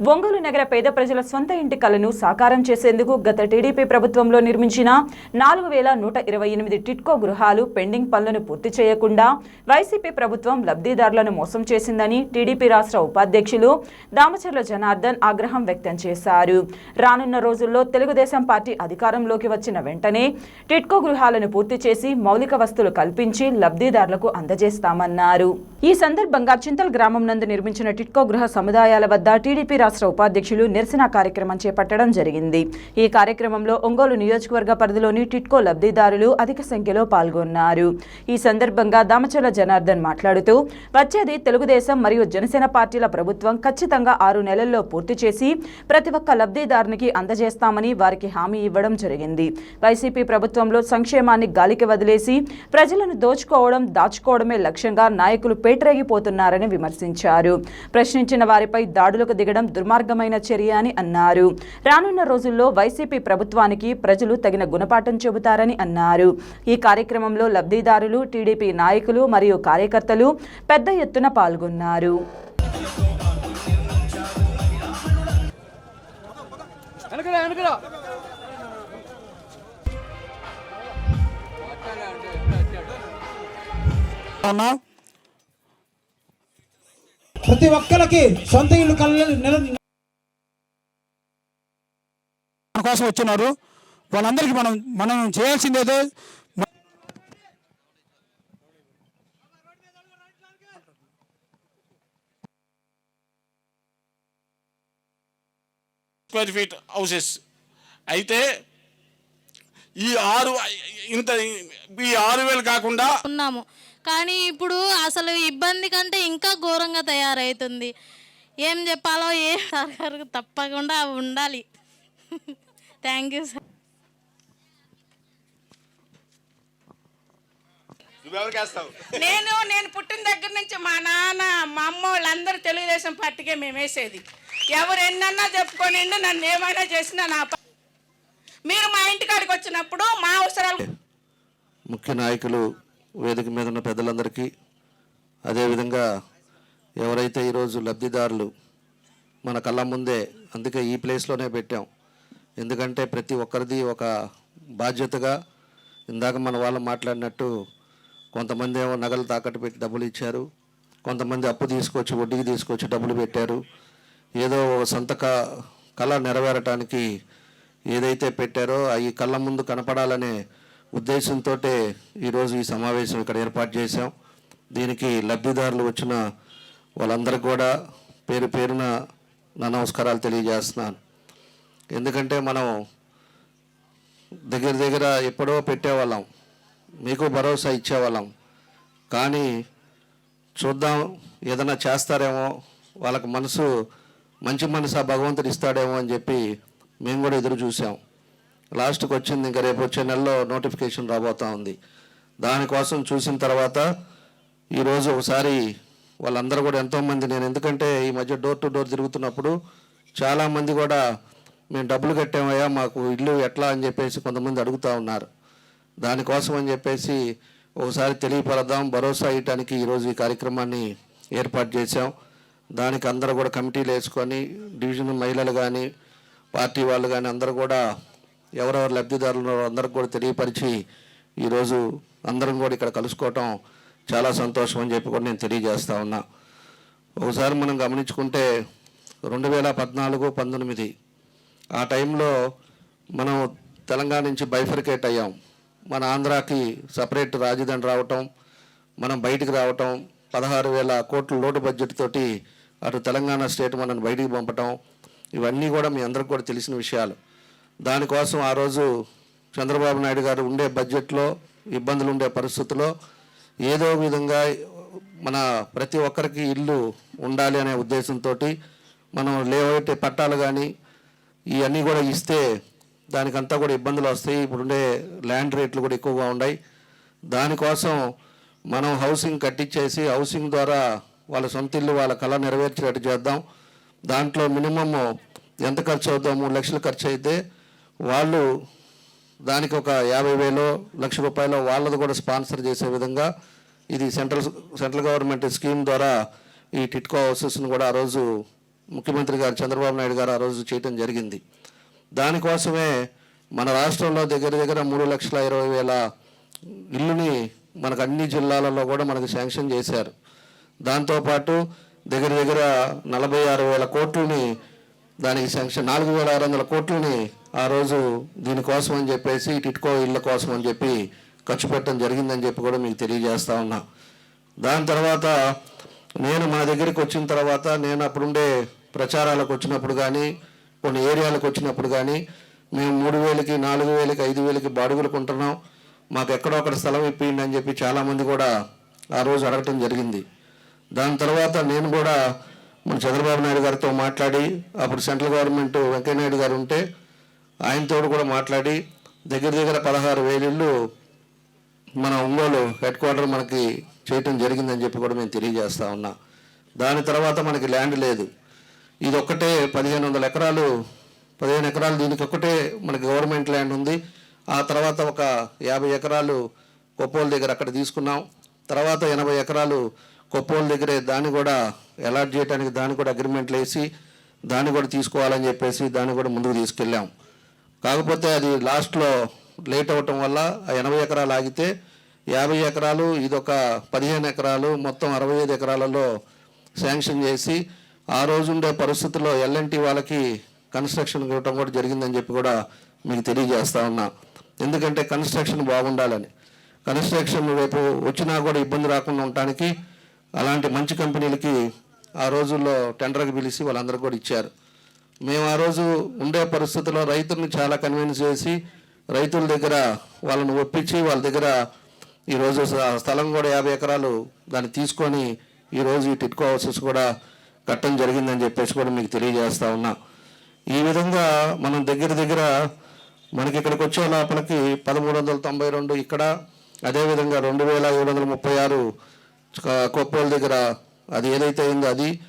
ఒంగోలు నగర పేద ప్రజల సొంత ఇంటి కలను సాకారం చేసేందుకు గత టీడీపీ ప్రభుత్వంలో నిర్మించిన నాలుగు వేల నూట ఇరవై ఎనిమిది టిట్కో గృహాలు పెండింగ్ పనులను పూర్తి చేయకుండా వైసీపీ ప్రభుత్వం లబ్ధిదారులను మోసం చేసిందని టీడీపీ రాష్ట్ర ఉపాధ్యక్షులు దామచర్ల జనార్దన్ ఆగ్రహం వ్యక్తం చేశారు. రానున్న రోజుల్లో తెలుగుదేశం పార్టీ అధికారంలోకి వచ్చిన వెంటనే టిట్కో గృహాలను పూర్తి చేసి మౌలిక వస్తువులు కల్పించి లబ్ధిదారులకు అందజేస్తామన్నారు. ఈ సందర్భంగా చింతల్ గ్రామం నందు నిర్మించిన టిట్కో గృహ సముదాయాల వద్ద టీడీపీ రాష్ట్ర ఉపాధ్యక్షులు నిరసన కార్యక్రమం చేపట్టడం జరిగింది. ఈ కార్యక్రమంలో ఒంగోలు నియోజకవర్గ పరిధిలోని టిట్కో లబ్ధిదారులు అధిక సంఖ్యలో పాల్గొన్నారు. ఈ సందర్భంగా దామచల జనార్దన్ మాట్లాడుతూ వచ్చేది తెలుగుదేశం మరియు జనసేన పార్టీల ప్రభుత్వం ఖచ్చితంగా ఆరు నెలల్లో పూర్తి చేసి ప్రతి ఒక్క లబ్ధిదారునికి అందజేస్తామని వారికి హామీ ఇవ్వడం జరిగింది. వైసీపీ ప్రభుత్వంలో సంక్షేమాన్ని గాలికి వదిలేసి ప్రజలను దోచుకోవడం దాచుకోవడమే లక్ష్యంగా నాయకులు పేటరేగిపోతున్నారని విమర్శించారు. ప్రశ్నించిన వారిపై దాడులకు దిగడం దుర్మార్గమైన చర్య అని అన్నారు. రానున్న రోజుల్లో వైసీపీ ప్రభుత్వానికి ప్రజలు తగిన గుణపాఠం చెబుతారని అన్నారు. ఈ కార్యక్రమంలో లబ్ధిదారులు టీడీపీ నాయకులు మరియు కార్యకర్తలు పెద్ద ఎత్తున పాల్గొన్నారు. ఉన్నా ప్రతి ఒక్కరికి సొంత ఇల్లు కళ్ళ కోసం వచ్చినారు. వాళ్ళందరికీ మనం మనం చేయాల్సిందేదో స్క్వేర్ ఫీట్ హౌసెస్ అయితే ఈ ఆరు ఇంత ఈ ఆరు వేలు కాకుండా ఉన్నాము. కానీ ఇప్పుడు అసలు ఇబ్బంది కంటే ఇంకా ఘోరంగా తయారవుతుంది ఏం చెప్పాలో ఏ సర్కారు తప్పకుండా ఉండాలి. థ్యాంక్ యూ సార్ నేను నేను పుట్టిన దగ్గర నుంచి మా నాన్న మా అమ్మ వాళ్ళందరూ తెలుగుదేశం పార్టీకే మేము వేసేది. ఎవరు ఎన్నన్నా చెప్పుకోనిండు నన్ను ఏమైనా చేసినా నా మీరు మా ఇంటికాడికి వచ్చినప్పుడు మా అవసరాలు ముఖ్య నాయకులు వేదిక మీద ఉన్న పెద్దలందరికీ అదేవిధంగా ఎవరైతే ఈరోజు లబ్ధిదారులు మన కళ్ళ ముందే అందుకే ఈ ప్లేస్లోనే పెట్టాం. ఎందుకంటే ప్రతి ఒక్కరిది ఒక బాధ్యతగా ఇందాక మన వాళ్ళు మాట్లాడినట్టు కొంతమంది ఏమో నగలు తాకట్టు పెట్టి డబ్బులు ఇచ్చారు కొంతమంది అప్పు తీసుకొచ్చి వడ్డీకి తీసుకొచ్చి డబ్బులు పెట్టారు. ఏదో ఒక కళ నెరవేరటానికి ఏదైతే పెట్టారో అవి కళ్ళ ముందు కనపడాలనే ఉద్దేశంతో ఈరోజు ఈ సమావేశం ఇక్కడ ఏర్పాటు చేశాం. దీనికి లబ్ధిదారులు వచ్చిన వాళ్ళందరికీ కూడా పేరు పేరున నా నమస్కారాలు తెలియజేస్తున్నాను. ఎందుకంటే మనం దగ్గర దగ్గర ఎప్పుడో పెట్టేవాళ్ళం. మీకు భరోసా ఇచ్చేవాళ్ళం. కానీ చూద్దాం ఏదైనా చేస్తారేమో వాళ్ళకి మనసు మంచి మనసు ఆ భగవంతుడు ఇస్తాడేమో అని చెప్పి మేము కూడా ఎదురు చూసాం లాస్ట్కి వచ్చింది ఇంకా రేపు వచ్చే నెలలో నోటిఫికేషన్ రాబోతా ఉంది. దానికోసం చూసిన తర్వాత ఈరోజు ఒకసారి వాళ్ళందరూ కూడా ఎంతోమంది నేను ఎందుకంటే ఈ మధ్య డోర్ టు డోర్ తిరుగుతున్నప్పుడు చాలామంది కూడా మేము డబ్బులు కట్టామయ్యా మాకు ఇల్లు ఎట్లా అని చెప్పేసి కొంతమంది అడుగుతూ ఉన్నారు. దానికోసం అని చెప్పేసి ఒకసారి తెలియపరదాం భరోసా ఇవ్వటానికి ఈరోజు ఈ కార్యక్రమాన్ని ఏర్పాటు చేశాం. దానికి అందరూ కూడా కమిటీలు వేసుకొని డివిజన్ మహిళలు కానీ పార్టీ వాళ్ళు కానీ అందరూ కూడా ఎవరెవరు లబ్ధిదారులు అందరికి కూడా తెలియపరిచి ఈరోజు అందరం కూడా ఇక్కడ కలుసుకోవటం చాలా సంతోషం అని చెప్పి కూడా నేను తెలియజేస్తా ఉన్నా. ఒకసారి మనం గమనించుకుంటే రెండు వేల పద్నాలుగు పంతొమ్మిది ఆ టైంలో మనం తెలంగాణ నుంచి బైఫర్కేట్ అయ్యాం. మన ఆంధ్రాకి సపరేట్ రాజధాని రావటం మనం బయటికి రావటం పదహారు వేల కోట్ల లోటు బడ్జెట్ తోటి అటు తెలంగాణ స్టేట్ మనల్ని బయటికి పంపటం ఇవన్నీ కూడా మీ అందరికి కూడా తెలిసిన విషయాలు. దానికోసం ఆ రోజు చంద్రబాబు నాయుడు గారు ఉండే బడ్జెట్లో ఇబ్బందులు ఉండే పరిస్థితుల్లో ఏదో విధంగా మన ప్రతి ఒక్కరికి ఇల్లు ఉండాలి అనే ఉద్దేశంతో మనం లేఅవుట్ పట్టాలు కానీ ఇవన్నీ కూడా ఇస్తే దానికంతా కూడా ఇబ్బందులు వస్తాయి. ఇప్పుడుండే ల్యాండ్ రేట్లు కూడా ఎక్కువగా ఉన్నాయి. దానికోసం మనం హౌసింగ్ కట్టించేసి హౌసింగ్ ద్వారా వాళ్ళ సొంత ఇల్లు వాళ్ళ కళ నెరవేర్చేటట్టు చేద్దాం. దాంట్లో మినిమమ్ ఎంత ఖర్చు అవుతుందో మూడు లక్షలు ఖర్చు అయితే వాళ్ళు దానికి ఒక యాభై వేలు లక్ష రూపాయలు వాళ్ళది కూడా స్పాన్సర్ చేసే విధంగా ఇది సెంట్రల్ సెంట్రల్ గవర్నమెంట్ స్కీమ్ ద్వారా ఈ టిట్కో హౌసెస్ని కూడా ఆ రోజు ముఖ్యమంత్రి గారు చంద్రబాబు నాయుడు గారు ఆ రోజు చేయటం జరిగింది. దానికోసమే మన రాష్ట్రంలో దగ్గర దగ్గర మూడు లక్షల ఇరవై వేల ఇల్లుని మనకు అన్ని జిల్లాలలో కూడా మనకు శాంక్షన్ చేశారు. దాంతోపాటు దగ్గర దగ్గర నలభై ఆరు వేల కోట్లని దానికి శాంక్షన్ నాలుగు వేల ఆరు వందల కోట్లని ఆ రోజు దీనికోసం అని చెప్పేసి టిట్కో ఇళ్ళ కోసం అని చెప్పి ఖర్చు పెట్టడం జరిగిందని చెప్పి కూడా మీకు తెలియజేస్తా ఉన్నా. దాని తర్వాత నేను మా దగ్గరికి వచ్చిన తర్వాత నేను అప్పుడుండే ప్రచారాలకు వచ్చినప్పుడు కానీ కొన్ని ఏరియాలకు వచ్చినప్పుడు కానీ మేము మూడు వేలకి నాలుగు వేలకి ఐదు వేలకి బాడుగులు కొంటున్నాం. మాకు ఎక్కడో అక్కడ స్థలం ఇప్పిండి అని చెప్పి చాలామంది కూడా ఆ రోజు అడగటం జరిగింది. దాని తర్వాత నేను కూడా మన చంద్రబాబు నాయుడు గారితో మాట్లాడి అప్పుడు సెంట్రల్ గవర్నమెంట్ వెంకయ్యనాయుడు గారు ఉంటే ఆయనతో కూడా మాట్లాడి దగ్గర దగ్గర పదహారు వేలిళ్ళు మన ఒంగోలు హెడ్ క్వార్టర్ మనకి చేయటం జరిగిందని చెప్పి కూడా మేము తెలియజేస్తా ఉన్నా. దాని తర్వాత మనకి ల్యాండ్ లేదు. ఇది ఒక్కటే పదిహేను వందల ఎకరాలు పదిహేను ఎకరాలు దీనికి ఒక్కటే మనకి గవర్నమెంట్ ల్యాండ్ ఉంది. ఆ తర్వాత ఒక యాభై ఎకరాలు కొప్పోల దగ్గర అక్కడ తీసుకున్నాం. తర్వాత ఎనభై ఎకరాలు కొప్పోల దగ్గరే దాన్ని కూడా అలాట్ చేయడానికి దాన్ని కూడా అగ్రిమెంట్లు వేసి దాన్ని కూడా తీసుకోవాలని చెప్పేసి దాన్ని కూడా ముందుకు తీసుకెళ్ళాం. కాకపోతే అది లాస్ట్లో లేట్ అవ్వటం వల్ల ఆ ఎనభై ఎకరాలు ఆగితే యాభై ఎకరాలు ఇదొక పదిహేను ఎకరాలు మొత్తం అరవై ఐదు ఎకరాలలో శాంక్షన్ చేసి ఆ రోజుండే పరిస్థితుల్లో ఎల్ఎన్టీ వాళ్ళకి కన్స్ట్రక్షన్ ఇవ్వటం కూడా జరిగిందని చెప్పి కూడా మీకు తెలియజేస్తా ఉన్నా. ఎందుకంటే కన్స్ట్రక్షన్ బాగుండాలని. కన్స్ట్రక్షన్ రేపు వచ్చినా కూడా ఇబ్బంది రాకుండా ఉండటానికి అలాంటి మంచి కంపెనీలకి ఆ రోజుల్లో టెండర్కి పిలిచి వాళ్ళందరూ కూడా ఇచ్చారు. మేము ఆ రోజు ఉండే పరిస్థితుల్లో రైతుల్ని చాలా కన్విన్స్ చేసి రైతుల దగ్గర వాళ్ళని ఒప్పించి వాళ్ళ దగ్గర ఈరోజు స్థలం కూడా యాభై ఎకరాలు దాన్ని తీసుకొని ఈరోజు ఈ టిట్కో హౌసెస్ కూడా కట్టడం జరిగిందని చెప్పేసి కూడా మీకు తెలియజేస్తా ఉన్నా. ఈ విధంగా మనం దగ్గర దగ్గర మనకి ఇక్కడికి వచ్చే లోపలికి పదమూడు వందల తొంభై రెండు ఇక్కడ అదేవిధంగా రెండు వేల ఏడు వందల ముప్పై ఆరు కొప్పోల దగ్గర అది ఏదైతే అయిందో అది.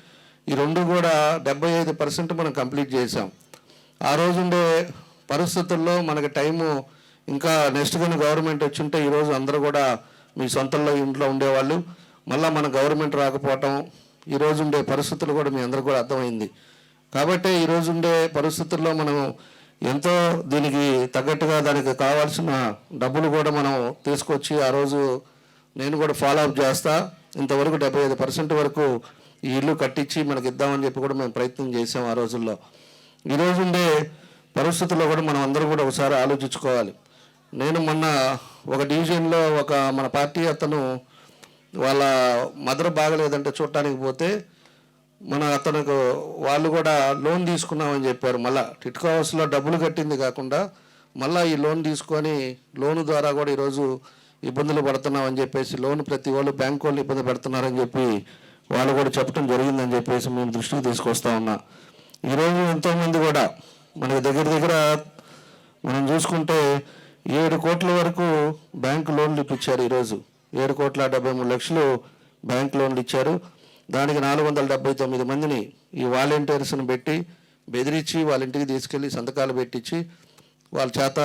ఈ రెండు కూడా డెబ్బై ఐదు పర్సెంట్ మనం కంప్లీట్ చేసాం ఆ రోజుండే పరిస్థితుల్లో మనకి టైము ఇంకా నెక్స్ట్ కానీ గవర్నమెంట్ వచ్చుంటే ఈరోజు అందరూ కూడా మీ సొంతంలో ఇంట్లో ఉండేవాళ్ళు. మళ్ళీ మన గవర్నమెంట్ రాకపోవటం ఈ ఉండే పరిస్థితులు కూడా మీ అందరూ కూడా అర్థమైంది. కాబట్టి ఈ ఉండే పరిస్థితుల్లో మనం ఎంతో దీనికి తగ్గట్టుగా దానికి కావాల్సిన డబ్బులు కూడా మనం తీసుకొచ్చి ఆ రోజు నేను కూడా ఫాలో అప్ చేస్తా. ఇంతవరకు డెబ్బై ఐదు పర్సెంట్ వరకు ఈ ఇల్లు కట్టించి మనకి ఇద్దామని చెప్పి కూడా మేము ప్రయత్నం చేసాం ఆ రోజుల్లో. ఈ ఉండే పరిస్థితుల్లో కూడా మనం అందరూ కూడా ఒకసారి ఆలోచించుకోవాలి. నేను మొన్న ఒక డివిజన్లో ఒక మన పార్టీ అతను వాళ్ళ మదర్ బాగలేదంటే చూడటానికి పోతే మన అతనికి వాళ్ళు కూడా లోన్ తీసుకున్నామని చెప్పారు మళ్ళా. టిట్కో హౌస్లో డబ్బులు కట్టింది కాకుండా మళ్ళీ ఈ లోన్ తీసుకొని లోను ద్వారా కూడా ఈరోజు ఇబ్బందులు పడుతున్నామని చెప్పేసి లోన్ ప్రతి వాళ్ళు బ్యాంక్ వాళ్ళు ఇబ్బంది పెడుతున్నారని చెప్పి వాళ్ళు కూడా చెప్పడం జరిగిందని చెప్పేసి మేము దృష్టికి తీసుకొస్తా ఉన్నా. ఈరోజు ఎంతోమంది కూడా మనకి దగ్గర దగ్గర మనం చూసుకుంటే ఏడు కోట్ల వరకు బ్యాంకు లోన్లు ఇప్పించారు ఈరోజు. ఏడు కోట్ల డెబ్బై మూడు లక్షలు బ్యాంక్ లోన్లు ఇచ్చారు. దానికి నాలుగు వందల డెబ్బై తొమ్మిది మందిని ఈ వాలంటీర్స్ని పెట్టి బెదిరించి వాళ్ళ ఇంటికి తీసుకెళ్ళి సంతకాలు పెట్టించి వాళ్ళ చేత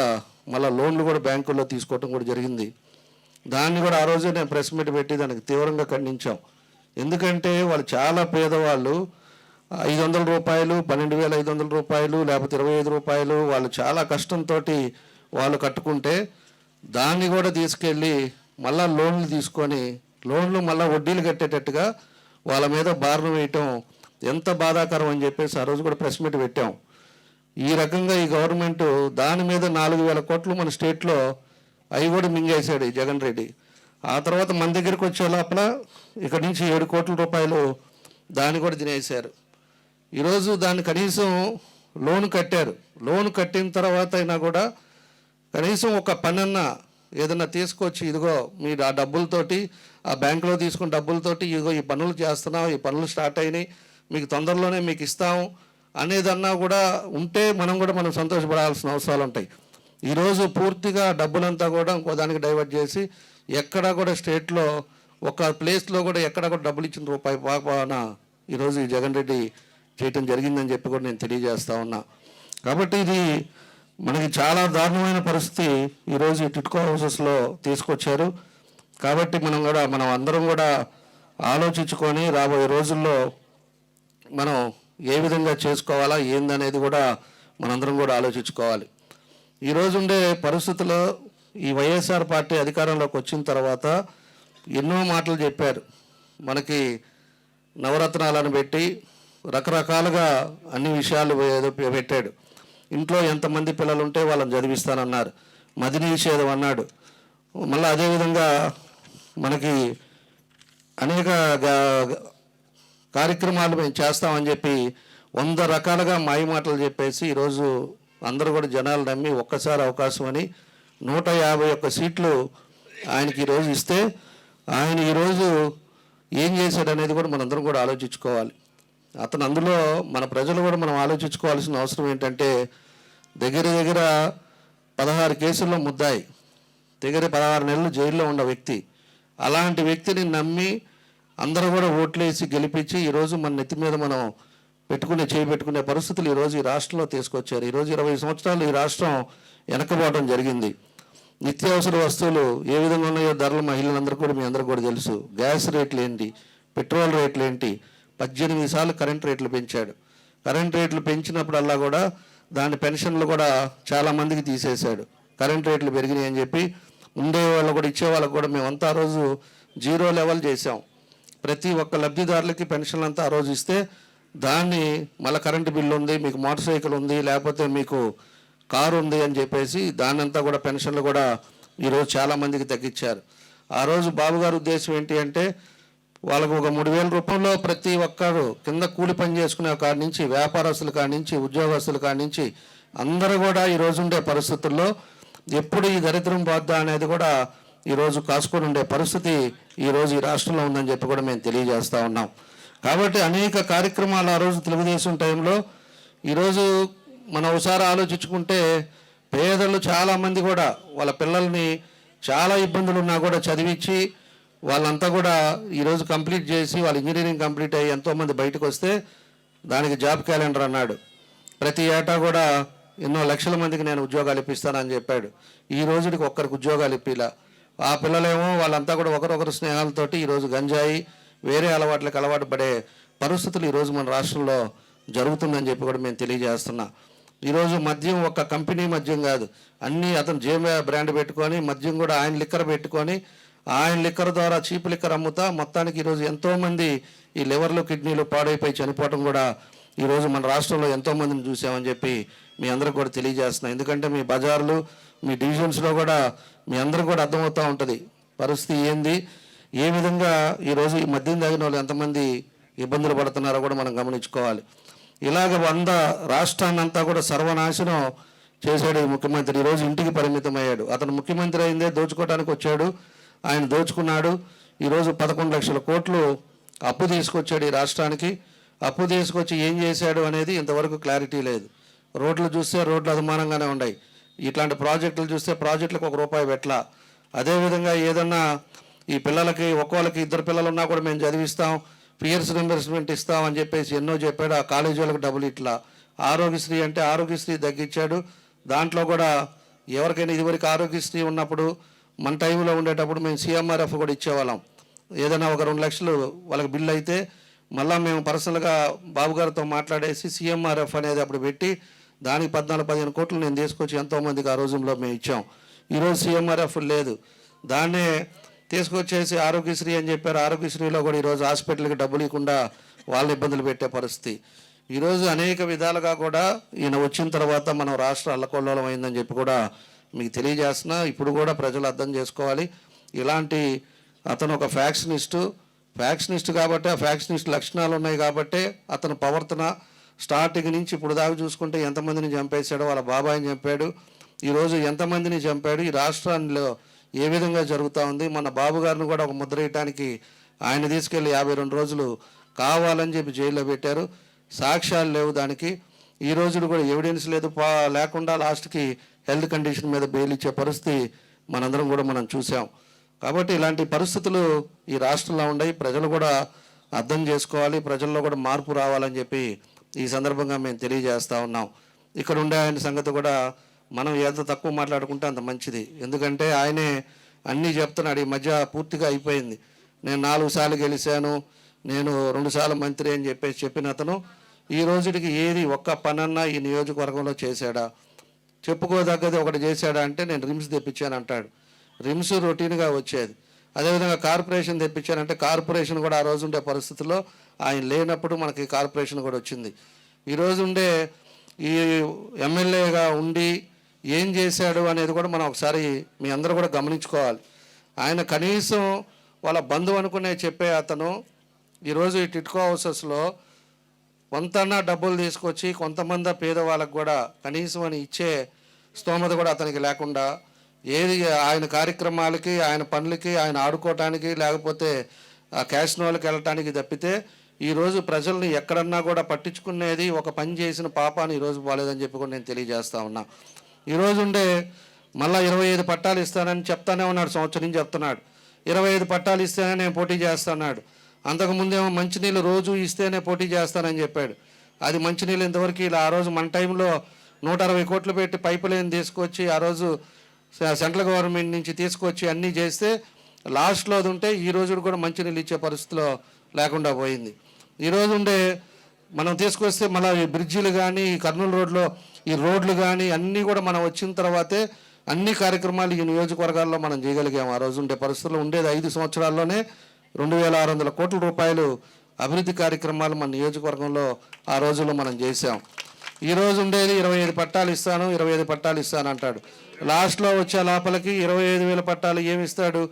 మళ్ళీ లోన్లు కూడా బ్యాంకుల్లో తీసుకోవటం కూడా జరిగింది. దాన్ని కూడా ఆ రోజే నేను ప్రెస్ మీట్ పెట్టి దానికి తీవ్రంగా ఖండించాం. ఎందుకంటే వాళ్ళు చాలా పేదవాళ్ళు. ఐదు వందల రూపాయలు పన్నెండు వేల ఐదు వందల రూపాయలు లేకపోతే ఇరవై ఐదు రూపాయలు వాళ్ళు చాలా కష్టంతో వాళ్ళు కట్టుకుంటే దాన్ని కూడా తీసుకెళ్ళి మళ్ళా లోన్లు తీసుకొని లోన్లు మళ్ళీ వడ్డీలు కట్టేటట్టుగా వాళ్ళ మీద భారం వేయటం ఎంత బాధాకరం అని చెప్పేసి ఆ రోజు కూడా ప్రెస్ మీట్ పెట్టాం. ఈ రకంగా ఈ గవర్నమెంట్ దాని మీద నాలుగు వేల కోట్లు మన స్టేట్లో అవి కూడా మింగేశాడు ఈ జగన్ రెడ్డి. ఆ తర్వాత మన దగ్గరికి వచ్చే లోపల ఇక్కడి నుంచి ఏడు కోట్ల రూపాయలు దాన్ని కూడా తినేశారు. ఈరోజు దాన్ని కనీసం లోన్ కట్టారు. లోన్ కట్టిన తర్వాత అయినా కూడా కనీసం ఒక పనన్న ఏదైనా తీసుకొచ్చి ఇదిగో మీరు ఆ డబ్బులతోటి ఆ బ్యాంకులో తీసుకున్న డబ్బులతోటి ఇదిగో ఈ పనులు చేస్తున్నాం ఈ పనులు స్టార్ట్ అయినాయి మీకు తొందరలోనే మీకు ఇస్తాం అనేదన్నా కూడా ఉంటే మనం కూడా మనం సంతోషపడాల్సిన అవసరాలు ఉంటాయి. ఈరోజు పూర్తిగా డబ్బులంతా కూడా ఇంకో దానికి డైవర్ట్ చేసి ఎక్కడా కూడా స్టేట్లో ఒక ప్లేస్లో కూడా ఎక్కడ కూడా డబ్బులు ఇచ్చిన రూపాయి పాపన ఈరోజు ఈ జగన్ రెడ్డి చేయటం జరిగిందని చెప్పి కూడా నేను తెలియజేస్తా ఉన్నా. కాబట్టి ఇది మనకి చాలా దారుణమైన పరిస్థితి ఈరోజు టిట్కో హౌసెస్లో తీసుకొచ్చారు. కాబట్టి మనం కూడా మనం అందరం కూడా ఆలోచించుకొని రాబోయే రోజుల్లో మనం ఏ విధంగా చేసుకోవాలా ఏందనేది కూడా మనందరం కూడా ఆలోచించుకోవాలి. ఈరోజు ఉండే పరిస్థితుల్లో ఈ వైఎస్ఆర్ పార్టీ అధికారంలోకి వచ్చిన తర్వాత ఎన్నో మాటలు చెప్పారు. మనకి నవరత్నాలను పెట్టి రకరకాలుగా అన్ని విషయాలు ఏదో పెట్టాడు. ఇంట్లో ఎంతమంది పిల్లలు ఉంటే వాళ్ళని చదివిస్తానన్నారు. మది నిషేధం అన్నాడు. మళ్ళీ అదేవిధంగా మనకి అనేక కార్యక్రమాలు మేము చేస్తామని చెప్పి వంద రకాలుగా మాయ మాటలు చెప్పేసి ఈరోజు అందరూ కూడా జనాలు నమ్మి ఒక్కసారి అవకాశం అని నూట యాభై ఒక్క సీట్లు ఆయనకి ఈరోజు ఇస్తే ఆయన ఈరోజు ఏం చేశాడు అనేది కూడా మనందరం కూడా ఆలోచించుకోవాలి. అతను అందులో మన ప్రజలు కూడా మనం ఆలోచించుకోవాల్సిన అవసరం ఏంటంటే దగ్గర దగ్గర పదహారు కేసుల్లో ముద్దాయి దగ్గర పదహారు నెలలు జైల్లో ఉన్న వ్యక్తి. అలాంటి వ్యక్తిని నమ్మి అందరూ కూడా ఓట్లేసి గెలిపించి ఈరోజు మన నెత్తి మీద మనం పెట్టుకునే చేయి పెట్టుకునే పరిస్థితులు ఈరోజు ఈ రాష్ట్రంలో తీసుకొచ్చారు. ఈరోజు ఇరవై సంవత్సరాలు ఈ రాష్ట్రం వెనకబోవడం జరిగింది. నిత్యావసర వస్తువులు ఏ విధంగా ఉన్నాయో ధరలు మహిళలందరూ కూడా మీ అందరూ కూడా తెలుసు. గ్యాస్ రేట్లు ఏంటి? పెట్రోల్ రేట్లు ఏంటి? పద్దెనిమిది సార్లు కరెంట్ రేట్లు పెంచాడు. కరెంట్ రేట్లు పెంచినప్పుడల్లా కూడా దాని పెన్షన్లు కూడా చాలామందికి తీసేశాడు. కరెంట్ రేట్లు పెరిగినాయి అని చెప్పి ఉండే వాళ్ళు కూడా ఇచ్చే వాళ్ళకు కూడా మేమంతా ఆ రోజు జీరో లెవెల్ చేసాం ప్రతి ఒక్క లబ్ధిదారులకి పెన్షన్లు అంతా ఆ రోజు ఇస్తే దాన్ని మళ్ళీ కరెంటు బిల్లు ఉంది మీకు మోటార్ సైకిల్ ఉంది లేకపోతే మీకు కారు ఉంది అని చెప్పేసి దాన్ని అంతా కూడా పెన్షన్లు కూడా ఈరోజు చాలామందికి తగ్గించారు. ఆ రోజు బాబు గారి ఉద్దేశం ఏంటి అంటే వాళ్ళకు ఒక మూడు వేల రూపాయల్లో ప్రతి ఒక్కరు కింద కూలి పని చేసుకునే కాడి నుంచి వ్యాపారస్తుల కాడి నుంచి ఉద్యోగస్తుల కాడి నుంచి అందరూ కూడా ఈ ఉండే పరిస్థితుల్లో ఎప్పుడు ఈ దరిద్రం పోద్దా అనేది కూడా ఈరోజు కాసుకొని ఉండే పరిస్థితి ఈరోజు ఈ రాష్ట్రంలో ఉందని చెప్పి కూడా మేము తెలియజేస్తూ ఉన్నాం. కాబట్టి అనేక కార్యక్రమాలు ఆ రోజు తెలుగుదేశం టైంలో. ఈరోజు మనం ఒకసారి ఆలోచించుకుంటే పేదలు చాలామంది కూడా వాళ్ళ పిల్లల్ని చాలా ఇబ్బందులు ఉన్నా కూడా చదివించి వాళ్ళంతా కూడా ఈరోజు కంప్లీట్ చేసి వాళ్ళ ఇంజనీరింగ్ కంప్లీట్ అయ్యి ఎంతోమంది బయటకు వస్తే దానికి జాబ్ క్యాలెండర్ అన్నాడు. ప్రతి ఏటా కూడా ఎన్నో లక్షల మందికి నేను ఉద్యోగాలు ఇప్పిస్తానని చెప్పాడు. ఈ రోజుకి ఒక్కరికి ఉద్యోగాలు ఇప్పిలా. ఆ పిల్లలేమో వాళ్ళంతా కూడా ఒకరొకరు స్నేహాలతోటి ఈరోజు గంజాయి వేరే అలవాట్లకు అలవాటు పడే పరిస్థితులు ఈరోజు మన రాష్ట్రంలో జరుగుతుందని చెప్పి కూడా మేము తెలియజేస్తున్నా. ఈరోజు మద్యం ఒక కంపెనీ మద్యం కాదు. అన్నీ అతను జేమే బ్రాండ్ పెట్టుకొని మద్యం కూడా ఆయన లిక్కర్ పెట్టుకొని ఆయన లిక్కర్ ద్వారా చీప్ లిక్కర్ అమ్ముతా మొత్తానికి ఈరోజు ఎంతోమంది ఈ లివర్లు కిడ్నీలు పాడైపోయి చనిపోవడం కూడా ఈరోజు మన రాష్ట్రంలో ఎంతోమందిని చూసామని చెప్పి మీ అందరికి కూడా తెలియజేస్తున్నాం. ఎందుకంటే మీ బజార్లు మీ డివిజన్స్లో కూడా మీ అందరికి కూడా అర్థమవుతూ ఉంటుంది. పరిస్థితి ఏంది? ఏ విధంగా ఈరోజు ఈ మద్యం తాగిన వాళ్ళు ఎంతమంది ఇబ్బందులు పడుతున్నారో కూడా మనం గమనించుకోవాలి. ఇలాగ వంద రాష్ట్రాన్నంతా కూడా సర్వనాశనం చేశాడు ఈ ముఖ్యమంత్రి. ఈరోజు ఇంటికి పరిమితం అయ్యాడు అతను ముఖ్యమంత్రి అయిందే దోచుకోవడానికి వచ్చాడు. ఆయన దోచుకున్నాడు. ఈరోజు పదకొండు లక్షల కోట్లు అప్పు తీసుకొచ్చాడు ఈ రాష్ట్రానికి. అప్పు తీసుకొచ్చి ఏం చేశాడు అనేది ఇంతవరకు క్లారిటీ లేదు. రోడ్లు చూస్తే రోడ్లు అభిమానంగానే ఉన్నాయి. ఇట్లాంటి ప్రాజెక్టులు చూస్తే ప్రాజెక్టులకు ఒక రూపాయి పెట్టలా అదేవిధంగా ఏదన్నా ఈ పిల్లలకి ఒక్కోళ్ళకి ఇద్దరు పిల్లలు ఉన్నా కూడా మేము చదివిస్తాం పియర్స్ రింబర్స్మెంట్ ఇస్తాం అని చెప్పేసి ఎన్నో చెప్పాడు. ఆ కాలేజీ వాళ్ళకి డబ్బులు ఇట్లా. ఆరోగ్యశ్రీ అంటే ఆరోగ్యశ్రీ తగ్గించాడు. దాంట్లో కూడా ఎవరికైనా ఇదివరకు ఆరోగ్యశ్రీ ఉన్నప్పుడు మన టైంలో ఉండేటప్పుడు మేము సీఎంఆర్ఎఫ్ కూడా ఇచ్చేవాళ్ళం. ఏదైనా ఒక రెండు లక్షలు వాళ్ళకి బిల్ అయితే మళ్ళీ మేము పర్సనల్గా బాబు గారితో మాట్లాడేసి సీఎంఆర్ఎఫ్ అనేది అప్పుడు పెట్టి దానికి పద్నాలుగు పదిహేను కోట్లు నేను తీసుకొచ్చి ఎంతోమందికి ఆ రోజుల్లో మేము ఇచ్చాం. ఈరోజు సీఎంఆర్ఎఫ్ లేదు. దాన్నే తీసుకొచ్చేసి ఆరోగ్యశ్రీ అని చెప్పారు. ఆరోగ్యశ్రీలో కూడా ఈరోజు హాస్పిటల్కి డబ్బులు ఇవ్వకుండా వాళ్ళ ఇబ్బందులు పెట్టే పరిస్థితి. ఈరోజు అనేక విధాలుగా కూడా ఈయన వచ్చిన తర్వాత మనం రాష్ట్ర అల్లకొల్లోలం అయిందని చెప్పి కూడా మీకు తెలియజేస్తున్నా. ఇప్పుడు కూడా ప్రజలు అర్థం చేసుకోవాలి. ఇలాంటి అతను ఒక ఫ్యాక్షనిస్టు ఫ్యాక్షనిస్ట్ కాబట్టి ఆ ఫ్యాక్షనిస్ట్ లక్షణాలు ఉన్నాయి కాబట్టి అతను ప్రవర్తన స్టార్టింగ్ నుంచి ఇప్పుడు దాకా చూసుకుంటే ఎంతమందిని చంపేశాడో వాళ్ళ బాబాయిని చంపాడు ఈరోజు ఎంతమందిని చంపాడు? ఈ రాష్ట్రాల్లో ఏ విధంగా జరుగుతూ ఉంది? మన బాబు గారిని కూడా ఒక ముద్ర వేయటానికి ఆయన తీసుకెళ్ళి యాభై రెండు రోజులు కావాలని చెప్పి జైల్లో పెట్టారు. సాక్ష్యాలు లేవు దానికి. ఈ రోజులు కూడా ఎవిడెన్స్ లేదు. పా లేకుండా లాస్ట్కి హెల్త్ కండిషన్ మీద బెయిల్ ఇచ్చే పరిస్థితి మనందరం కూడా మనం చూసాం. కాబట్టి ఇలాంటి పరిస్థితులు ఈ రాష్ట్రంలో ఉన్నాయి. ప్రజలు కూడా అర్థం చేసుకోవాలి. ప్రజల్లో కూడా మార్పు రావాలని చెప్పి ఈ సందర్భంగా మేము తెలియజేస్తూ ఉన్నాం. ఇక్కడ ఉండే ఆయన సంగతి కూడా మనం ఎంత తక్కువ మాట్లాడుకుంటే అంత మంచిది. ఎందుకంటే ఆయనే అన్నీ చెప్తున్నాడు. ఈ మధ్య పూర్తిగా అయిపోయింది. నేను నాలుగు సార్లు గెలిచాను. నేను రెండు సార్లు మంత్రి అని చెప్పేసి చెప్పిన అతను ఈ రోజుకి ఏది ఒక్క పనన్నా ఈ నియోజకవర్గంలో చేశాడా? చెప్పుకోదగ్గది ఒకటి చేశాడా అంటే నేను రిమ్స్ తెప్పించాను అంటాడు. రిమ్స్ రొటీన్గా వచ్చేది. అదేవిధంగా కార్పొరేషన్ తెప్పించానంటే కార్పొరేషన్ కూడా ఆ రోజు ఉండే పరిస్థితుల్లో ఆయన లేనప్పుడు మనకి కార్పొరేషన్ కూడా వచ్చింది. ఈరోజు ఉండే ఈ ఎమ్మెల్యేగా ఉండి ఏం చేశాడు అనేది కూడా మనం ఒకసారి మీ అందరూ కూడా గమనించుకోవాలి. ఆయన కనీసం వాళ్ళ బంధువు అనుకునే చెప్పే అతను ఈరోజు ఈ టిట్కో హౌసెస్లో కొంతన్నా డబ్బులు తీసుకొచ్చి కొంతమంది పేదవాళ్ళకు కూడా కనీసం అని ఇచ్చే స్తోమత కూడా అతనికి లేకుండా ఏది ఆయన కార్యక్రమాలకి ఆయన పనులకి ఆయన ఆడుకోవటానికి లేకపోతే ఆ వెళ్ళటానికి తప్పితే ఈరోజు ప్రజల్ని ఎక్కడన్నా కూడా పట్టించుకునేది ఒక పని చేసిన పాపాన్ని ఈరోజు బాగాలేదని చెప్పి కూడా నేను తెలియజేస్తా ఉన్నా. ఈరోజు ఉండే మళ్ళా ఇరవై ఐదు పట్టాలు ఇస్తానని చెప్తానే ఉన్నాడు సంవత్సరం నుంచి చెప్తున్నాడు. ఇరవై ఐదు పట్టాలు ఇస్తేనే నేను పోటీ చేస్తున్నాడు. అంతకుముందేమో మంచినీళ్ళు రోజు ఇస్తేనే పోటీ చేస్తానని చెప్పాడు. అది మంచినీళ్ళు ఇంతవరకు ఇలా ఆ రోజు మన టైంలో నూట అరవై కోట్లు పెట్టి పైపు లైన్ తీసుకొచ్చి ఆ రోజు సెంట్రల్ గవర్నమెంట్ నుంచి తీసుకొచ్చి అన్నీ చేస్తే లాస్ట్లో అది ఉంటే ఈ రోజు కూడా మంచినీళ్ళు ఇచ్చే పరిస్థితిలో లేకుండా పోయింది. ఈరోజు ఉండే మనం తీసుకొస్తే మళ్ళీ ఈ కానీ కర్నూలు రోడ్లో ఈ రోడ్లు కానీ అన్నీ కూడా మనం వచ్చిన తర్వాతే అన్ని కార్యక్రమాలు ఈ నియోజకవర్గాల్లో మనం చేయగలిగాం. ఆ రోజు ఉండే పరిస్థితుల్లో ఉండేది ఐదు సంవత్సరాల్లోనే రెండు వేల ఆరు వందల కోట్ల రూపాయలు అభివృద్ధి కార్యక్రమాలు మన నియోజకవర్గంలో ఆ రోజుల్లో మనం చేసాం ఈ రోజు ఉండేది ఇరవై ఐదు పట్టాలు ఇస్తాను ఇరవై ఐదు పట్టాలు ఇస్తాను అంటాడు. లాస్ట్లో వచ్చే లోపలికి ఇరవై ఐదు వేల పట్టాలు ఏమి ఇస్తాడు?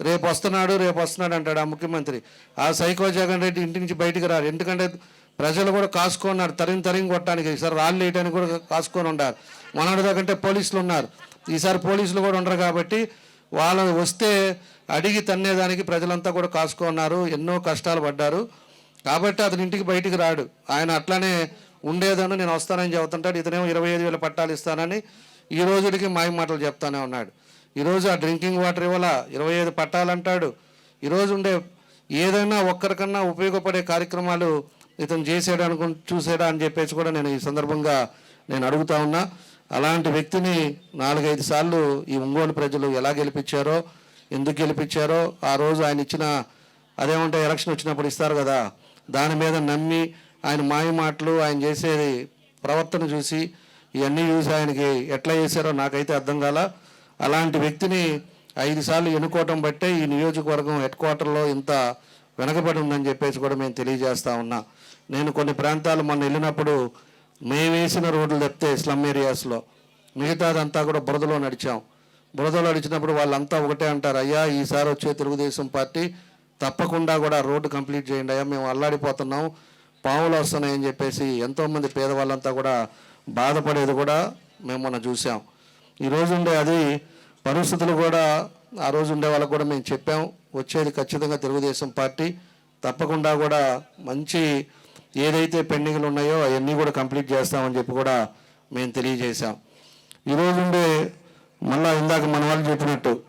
రేపు వస్తున్నాడు రేపు వస్తున్నాడు అంటాడు ఆ ముఖ్యమంత్రి. ఆ సైకో జగన్ రెడ్డి ఇంటి నుంచి బయటికి రాడు ఎందుకంటే ప్రజలు కూడా కాసుకున్నారు తరిం తరిం కొట్టడానికి. ఈసారి రాళ్ళు వేయడానికి కూడా కాసుకొని ఉన్నారు మొన్నటిదాకంటే పోలీసులు ఉన్నారు. ఈసారి పోలీసులు కూడా ఉండరు కాబట్టి వాళ్ళు వస్తే అడిగి తన్నేదానికి ప్రజలంతా కూడా కాసుకున్నారు. ఎన్నో కష్టాలు పడ్డారు. కాబట్టి అతని ఇంటికి బయటికి రాడు. ఆయన అట్లానే ఉండేదని నేను వస్తానని చెబుతుంటాడు. ఇతనేమో ఇరవై ఐదు వేల పట్టాలు ఇస్తానని ఈ రోజుడికి మాయ మాటలు చెప్తానే ఉన్నాడు. ఈరోజు ఆ డ్రింకింగ్ వాటర్ ఇవ్వాల? ఇరవై ఐదు పట్టాలు అంటాడు ఈరోజు ఉండే ఏదైనా ఒక్కరికన్నా ఉపయోగపడే కార్యక్రమాలు ఇతను చేసాడు అనుకు చూసాడా అని చెప్పేసి కూడా నేను ఈ సందర్భంగా నేను అడుగుతా ఉన్నా. అలాంటి వ్యక్తిని నాలుగైదు సార్లు ఈ ఒంగోలు ప్రజలు ఎలా గెలిపించారో ఎందుకు గెలిపించారో ఆ రోజు ఆయన ఇచ్చిన అదేమంటే ఎలక్షన్ వచ్చినప్పుడు ఇస్తారు కదా దాని మీద నమ్మి ఆయన మాయ మాటలు ఆయన చేసేది ప్రవర్తన చూసి ఇవన్నీ చూసి ఆయనకి ఎట్లా చేశారో నాకైతే అర్థం కాల. అలాంటి వ్యక్తిని ఐదు సార్లు ఎన్నుకోవటం బట్టే ఈ నియోజకవర్గం హెడ్ క్వార్టర్లో ఇంత వెనకబడి ఉందని చెప్పేసి కూడా మేము తెలియజేస్తా ఉన్నా. నేను కొన్ని ప్రాంతాలు మొన్న వెళ్ళినప్పుడు మేము వేసిన రోడ్లు తప్పితే స్లమ్ ఏరియాస్లో. మిగతాదంతా కూడా బురదలో నడిచాం. బురదలో నడిచినప్పుడు వాళ్ళంతా ఒకటే అంటారు అయ్యా ఈసారి వచ్చే తెలుగుదేశం పార్టీ తప్పకుండా కూడా రోడ్డు కంప్లీట్ చేయండి. అయ్యా మేము అల్లాడిపోతున్నాం పావులు వస్తున్నాయని చెప్పేసి ఎంతోమంది పేదవాళ్ళంతా కూడా బాధపడేది కూడా మేము మొన్న చూసాం ఈరోజు ఉండే అది పరిస్థితులు కూడా ఆ రోజు ఉండే వాళ్ళకు కూడా మేము చెప్పాం వచ్చేది ఖచ్చితంగా తెలుగుదేశం పార్టీ. తప్పకుండా కూడా మంచి ఏదైతే పెండింగ్లు ఉన్నాయో అవన్నీ కూడా కంప్లీట్ చేస్తామని చెప్పి కూడా మేము తెలియజేశాం. ఈరోజు ఉండే మళ్ళా ఇందాక మన వాళ్ళు చెప్పినట్టు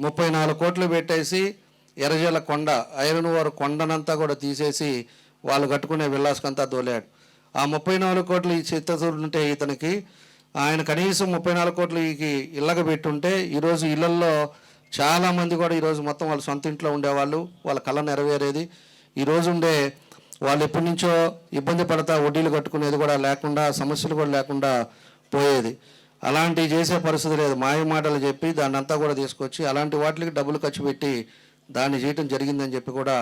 ముప్పై నాలుగు కోట్లు పెట్టేసి ఎర్రజల కొండ ఐరన్ వారు కొండనంతా కూడా తీసేసి వాళ్ళు కట్టుకునే విల్లాస్కంతా దోలాడు ఆ ముప్పై నాలుగు కోట్లు ఈ చిత్తూరుంటే ఇతనికి ఆయన కనీసం ముప్పై నాలుగు కోట్లు ఈ ఇళ్ళకి పెట్టుంటే ఈరోజు ఇళ్ళల్లో చాలామంది కూడా ఈరోజు మొత్తం వాళ్ళ సొంత ఇంట్లో ఉండేవాళ్ళు వాళ్ళ కళ నెరవేరేది. ఈరోజు ఉండే వాళ్ళు ఎప్పటి నుంచో ఇబ్బంది పడతా వడ్డీలు కట్టుకునేది కూడా లేకుండా సమస్యలు కూడా లేకుండా పోయేది. అలాంటివి చేసే పరిస్థితి లేదు. మాయ మాటలు చెప్పి దాన్ని అంతా కూడా తీసుకొచ్చి అలాంటి వాటికి డబ్బులు ఖర్చు పెట్టి దాన్ని చేయటం జరిగిందని చెప్పి కూడా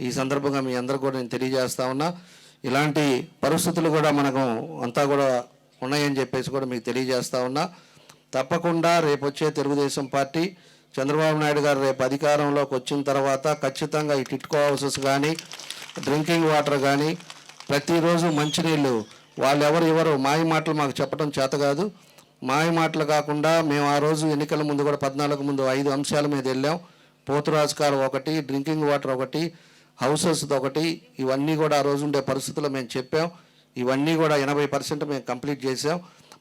ఈ సందర్భంగా మీ అందరు కూడా నేను తెలియజేస్తా ఉన్నా. ఇలాంటి పరిస్థితులు కూడా మనకు అంతా కూడా ఉన్నాయని చెప్పేసి కూడా మీకు తెలియజేస్తా ఉన్నా. తప్పకుండా రేపు వచ్చే తెలుగుదేశం పార్టీ చంద్రబాబు నాయుడు గారు రేపు అధికారంలోకి వచ్చిన తర్వాత ఖచ్చితంగా ఈ టిట్కో హౌసెస్ కానీ డ్రింకింగ్ వాటర్ కానీ ప్రతిరోజు మంచినీళ్ళు వాళ్ళు ఎవరు ఇవ్వరు. మాయ మాటలు మాకు చెప్పడం చేత కాదు. మాయ మాటలు కాకుండా మేము ఆ రోజు ఎన్నికల ముందు కూడా పద్నాలుగు ముందు ఐదు అంశాల మీద వెళ్ళాం. పోతురాజు కారు ఒకటి డ్రింకింగ్ వాటర్ ఒకటి హౌసెస్ ఒకటి ఇవన్నీ కూడా ఆ రోజు ఉండే పరిస్థితుల్లో మేము చెప్పాం. ఇవన్నీ కూడా ఎనభై పర్సెంట్ మేము కంప్లీట్ చేసాం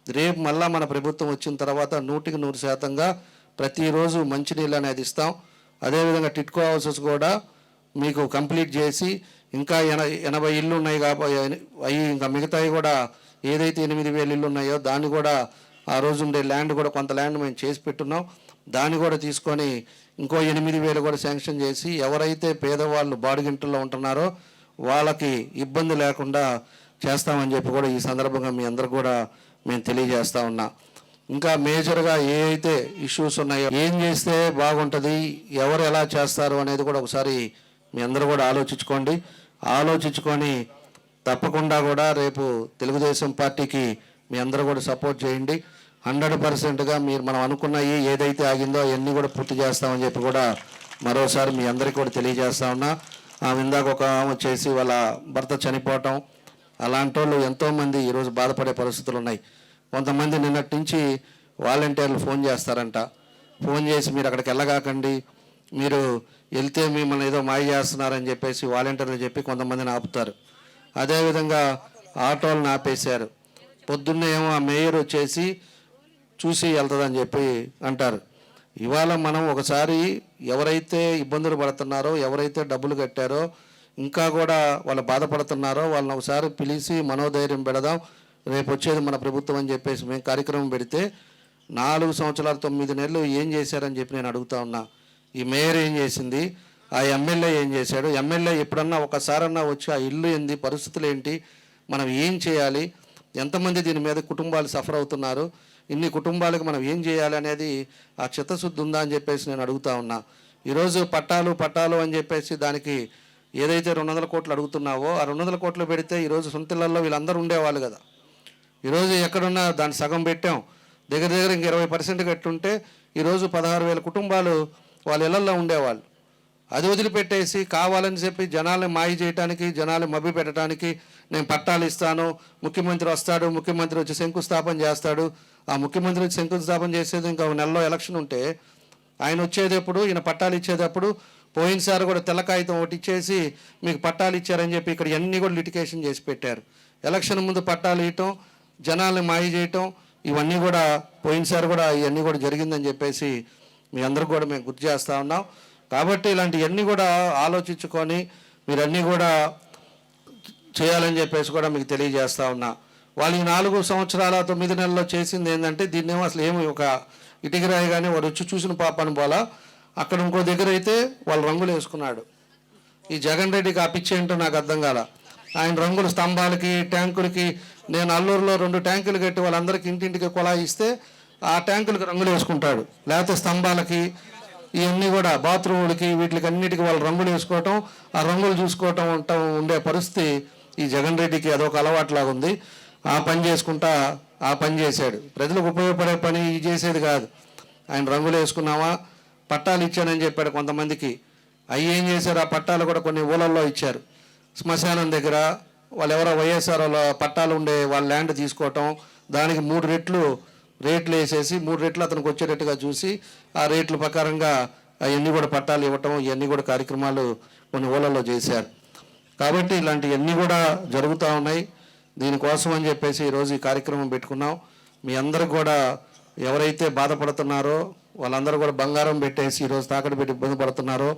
రేపు మళ్ళా మన ప్రభుత్వం వచ్చిన తర్వాత నూటికి నూరు శాతంగా ప్రతిరోజు మంచినీళ్ళు అనేది ఇస్తాం. అదేవిధంగా టిట్కో హౌసెస్ కూడా మీకు కంప్లీట్ చేసి ఇంకా ఎన ఎనభై ఇళ్ళు ఉన్నాయి కాబట్టి అవి ఇంకా మిగతాయి కూడా ఏదైతే ఎనిమిది వేలు ఇళ్ళు ఉన్నాయో దాన్ని కూడా ఆ రోజు ఉండే ల్యాండ్ కూడా కొంత ల్యాండ్ మేము చేసి పెట్టున్నాం. దాన్ని కూడా తీసుకొని ఇంకో ఎనిమిది వేలు కూడా శాంక్షన్ చేసి ఎవరైతే పేదవాళ్ళు బాడిగింటల్లో ఉంటున్నారో వాళ్ళకి ఇబ్బంది లేకుండా చేస్తామని చెప్పి కూడా ఈ సందర్భంగా మీ అందరు కూడా మేము తెలియజేస్తా ఉన్నా. ఇంకా మేజర్గా ఏ అయితే ఇష్యూస్ ఉన్నాయో ఏం చేస్తే బాగుంటుంది ఎవరు ఎలా చేస్తారు అనేది కూడా ఒకసారి మీ అందరూ కూడా ఆలోచించుకోండి. ఆలోచించుకొని తప్పకుండా కూడా రేపు తెలుగుదేశం పార్టీకి మీ అందరూ కూడా సపోర్ట్ చేయండి. హండ్రెడ్ పర్సెంట్గా మీరు మనం అనుకున్నవి ఏదైతే ఆగిందో అవన్నీ కూడా పూర్తి చేస్తామని చెప్పి కూడా మరోసారి మీ అందరికీ కూడా తెలియజేస్తా ఉన్నా. ఆమె ఇందాక ఒక ఆమె చేసి వాళ్ళ భర్త చనిపోవటం అలాంటి వాళ్ళు ఎంతోమంది ఈరోజు బాధపడే పరిస్థితులు ఉన్నాయి. కొంతమంది నిన్నటి నుంచి వాలంటీర్లు ఫోన్ చేస్తారంట. ఫోన్ చేసి మీరు అక్కడికి వెళ్ళగాకండి. మీరు వెళ్తే మిమ్మల్ని ఏదో మాయ చేస్తున్నారని చెప్పేసి వాలంటీర్లు చెప్పి కొంతమందిని ఆపుతారు. అదేవిధంగా ఆటోలను ఆపేశారు. పొద్దున్నే ఏమో ఆ మేయర్ వచ్చేసి చూసి వెళ్తుందని చెప్పి అంటారు. ఇవాళ మనం ఒకసారి ఎవరైతే ఇబ్బందులు పడుతున్నారో ఎవరైతే డబ్బులు కట్టారో ఇంకా కూడా వాళ్ళు బాధపడుతున్నారో వాళ్ళని ఒకసారి పిలిచి మనోధైర్యం పెడదాం రేపు వచ్చేది మన ప్రభుత్వం అని చెప్పేసి మేము కార్యక్రమం పెడితే నాలుగు సంవత్సరాలు తొమ్మిది నెలలు ఏం చేశారని చెప్పి నేను అడుగుతా ఉన్నా. ఈ మేయర్ ఏం చేసింది? ఆ ఎమ్మెల్యే ఏం చేశాడు? ఎమ్మెల్యే ఎప్పుడన్నా ఒకసారన్నా వచ్చి ఆ ఇల్లు ఏంది? పరిస్థితులు ఏంటి? మనం ఏం చేయాలి? ఎంతమంది దీని మీద కుటుంబాలు సఫర్ అవుతున్నారు? ఇన్ని కుటుంబాలకు మనం ఏం చేయాలి అనేది ఆ చిత్తశుద్ధి ఉందా అని చెప్పేసి నేను అడుగుతా ఉన్నా. ఈరోజు పట్టాలు పట్టాలు అని చెప్పేసి దానికి ఏదైతే రెండు వందల కోట్లు అడుగుతున్నావో ఆ రెండు వందల కోట్లు పెడితే ఈరోజు సొంతిళ్ళల్లో వీళ్ళందరూ ఉండేవాళ్ళు కదా. ఈరోజు ఎక్కడున్నా దాన్ని సగం పెట్టాం. దగ్గర దగ్గర ఇంక ఇరవై పర్సెంట్ కట్టుంటే ఈరోజు పదహారు వేల కుటుంబాలు వాళ్ళ ఇళ్ళలో ఉండేవాళ్ళు. అది వదిలిపెట్టేసి కావాలని చెప్పి జనాల్ని మాయ చేయడానికి జనాల్ని మభ్య పెట్టడానికి నేను పట్టాలు ఇస్తాను. ముఖ్యమంత్రి వస్తాడు ముఖ్యమంత్రి వచ్చి శంకుస్థాపన చేస్తాడు. ఆ ముఖ్యమంత్రి వచ్చి శంకుస్థాపన చేసేది ఇంకా నెలలో ఎలక్షన్ ఉంటే ఆయన వచ్చేటప్పుడు ఈయన పట్టాలు ఇచ్చేటప్పుడు పోయినసారి కూడా తెల్ల కాగితం ఒకటి ఇచ్చేసి మీకు పట్టాలు ఇచ్చారని చెప్పి ఇక్కడ అన్నీ కూడా లిటికేషన్ చేసి పెట్టారు. ఎలక్షన్ ముందు పట్టాలు ఇవ్వటం జనాల్ని మాయ చేయటం ఇవన్నీ కూడా పోయినసారి కూడా ఇవన్నీ కూడా జరిగిందని చెప్పేసి మీ అందరికి కూడా మేము గుర్తు చేస్తూ ఉన్నాం. కాబట్టి ఇలాంటివన్నీ కూడా ఆలోచించుకొని మీరన్నీ కూడా చేయాలని చెప్పేసి కూడా మీకు తెలియజేస్తూ ఉన్నా. వాళ్ళు ఈ నాలుగు సంవత్సరాల తొమ్మిది నెలల్లో చేసింది ఏంటంటే దీన్నేమో అసలు ఏమి ఒక ఇటుకరాయి కానీ వాడు వచ్చి చూసిన పాపను పోలా అక్కడ ఇంకో దగ్గర అయితే వాళ్ళు రంగులు వేసుకున్నాడు. ఈ జగన్ రెడ్డికి ఆ పిచ్చి ఏంటో నాకు అర్థం కాల. ఆయన రంగులు స్తంభాలకి ట్యాంకులకి నేను అల్లూరులో రెండు ట్యాంకులు కట్టి వాళ్ళందరికీ ఇంటింటికి కుళాయి ఇస్తే ఆ ట్యాంకులకు రంగులు వేసుకుంటాడు. లేకపోతే స్తంభాలకి ఇవన్నీ కూడా బాత్రూములకి వీటికి అన్నిటికీ వాళ్ళు రంగులు వేసుకోవటం ఆ రంగులు చూసుకోవటం ఉండటం ఉండే పరిస్థితి ఈ జగన్ రెడ్డికి అదొక అలవాటులాగా ఉంది. ఆ పని చేసుకుంటా ఆ పని చేశాడు. ప్రజలకు ఉపయోగపడే పని ఇది చేసేది కాదు. ఆయన రంగులు వేసుకున్నావా? పట్టాలు ఇచ్చానని చెప్పాడు కొంతమందికి. అవి ఏం చేశారు? ఆ పట్టాలు కూడా కొన్ని ఊళ్ళల్లో ఇచ్చారు. శ్మశానం దగ్గర వాళ్ళు ఎవరో వైఎస్ఆర్ పట్టాలు ఉండే వాళ్ళ ల్యాండ్ తీసుకోవటం దానికి మూడు రెట్లు రేట్లు వేసేసి మూడు రెట్లు అతనికి వచ్చేటట్టుగా చూసి ఆ రేట్ల ప్రకారంగా అవన్నీ కూడా పట్టాలు ఇవ్వటం ఇవన్నీ కూడా కార్యక్రమాలు కొన్ని ఊళ్ళల్లో చేశారు. కాబట్టి ఇలాంటివన్నీ కూడా జరుగుతూ ఉన్నాయి. దీనికోసం అని చెప్పేసి ఈరోజు ఈ కార్యక్రమం పెట్టుకున్నాం. మీ అందరికి కూడా ఎవరైతే బాధపడుతున్నారో వాళ్ళందరూ కూడా బంగారం పెట్టేసి ఈరోజు తాకట్టు పెట్టి ఇబ్బంది పడుతున్నారో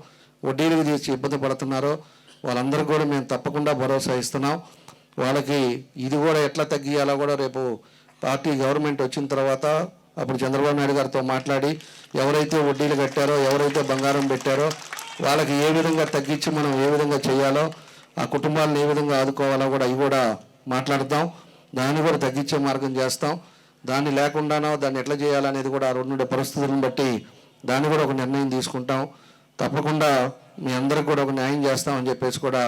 వడ్డీలకు తీసి ఇబ్బంది పడుతున్నారో వాళ్ళందరికీ కూడా మేము తప్పకుండా భరోసా ఇస్తున్నాం. వాళ్ళకి ఇది కూడా ఎట్లా తగ్గియాలో కూడా రేపు పార్టీ గవర్నమెంట్ వచ్చిన తర్వాత అప్పుడు చంద్రబాబు నాయుడు గారితో మాట్లాడి ఎవరైతే వడ్డీలు కట్టారో ఎవరైతే బంగారం పెట్టారో వాళ్ళకి ఏ విధంగా తగ్గించి మనం ఏ విధంగా చేయాలో ఆ కుటుంబాలను ఏ విధంగా ఆదుకోవాలో కూడా అవి కూడా మాట్లాడతాం దాన్ని కూడా తగ్గించే మార్గం చేస్తాం. దాన్ని లేకుండానో దాన్ని ఎట్లా చేయాలనేది కూడా ఆ రెండు పరిస్థితులను బట్టి దాన్ని కూడా ఒక నిర్ణయం తీసుకుంటాం. తప్పకుండా మీ అందరికి కూడా ఒక న్యాయం చేస్తామని చెప్పేసి కూడా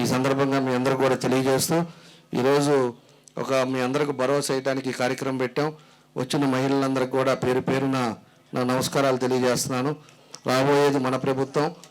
ఈ సందర్భంగా మీ అందరికి కూడా తెలియజేస్తూ ఈరోజు ఒక మీ అందరికి భరోసా వేయడానికి ఈ కార్యక్రమం పెట్టాం. వచ్చిన మహిళలందరికీ కూడా పేరు పేరున నా నమస్కారాలు తెలియజేస్తున్నాను. రాబోయేది మన ప్రభుత్వం.